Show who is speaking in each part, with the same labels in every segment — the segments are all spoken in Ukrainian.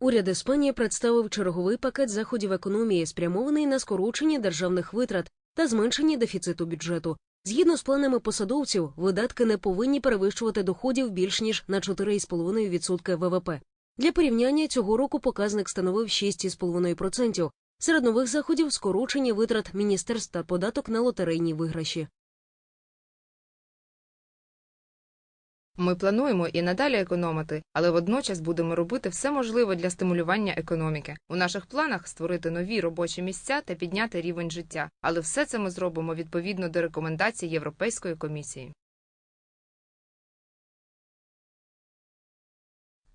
Speaker 1: Уряд Іспанії представив черговий пакет заходів економії, спрямований на скорочення державних витрат та зменшення дефіциту бюджету. Згідно з планами посадовців, видатки не повинні перевищувати доходів більш ніж на 4,5% ВВП. Для порівняння цього року показник становив 6,5%. Серед нових заходів скорочення витрат міністерств та податок на лотерейні виграші.
Speaker 2: Ми плануємо і надалі економити, але водночас будемо робити все можливе для стимулювання економіки. У наших планах створити нові робочі місця та підняти рівень життя. Але все це ми зробимо відповідно до рекомендацій Європейської комісії.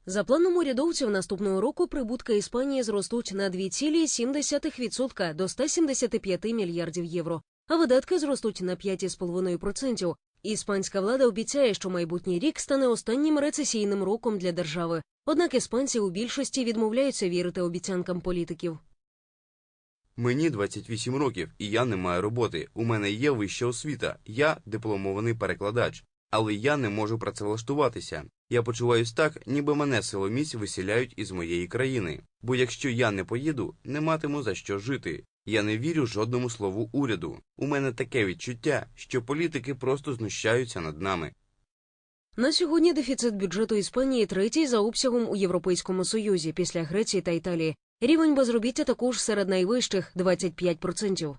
Speaker 1: За планом урядовців наступного року прибутки Іспанії зростуть на 2,7% до 175 мільярдів євро, а видатки зростуть на 5,5%. Іспанська влада обіцяє, що майбутній рік стане останнім рецесійним роком для держави. Однак іспанці у більшості відмовляються вірити обіцянкам політиків.
Speaker 3: Мені 28 років, і я не маю роботи. У мене є вища освіта, я дипломований перекладач, але я не можу працевлаштуватися. Я почуваюсь так, ніби мене силоміць виселяють із моєї країни. Бо якщо я не поїду, не матиму за що жити. Я не вірю жодному слову уряду. У мене таке відчуття, що політики просто знущаються над нами.
Speaker 1: На сьогодні дефіцит бюджету Іспанії третій за обсягом у Європейському Союзі після Греції та Італії. Рівень безробіття також серед найвищих 25%.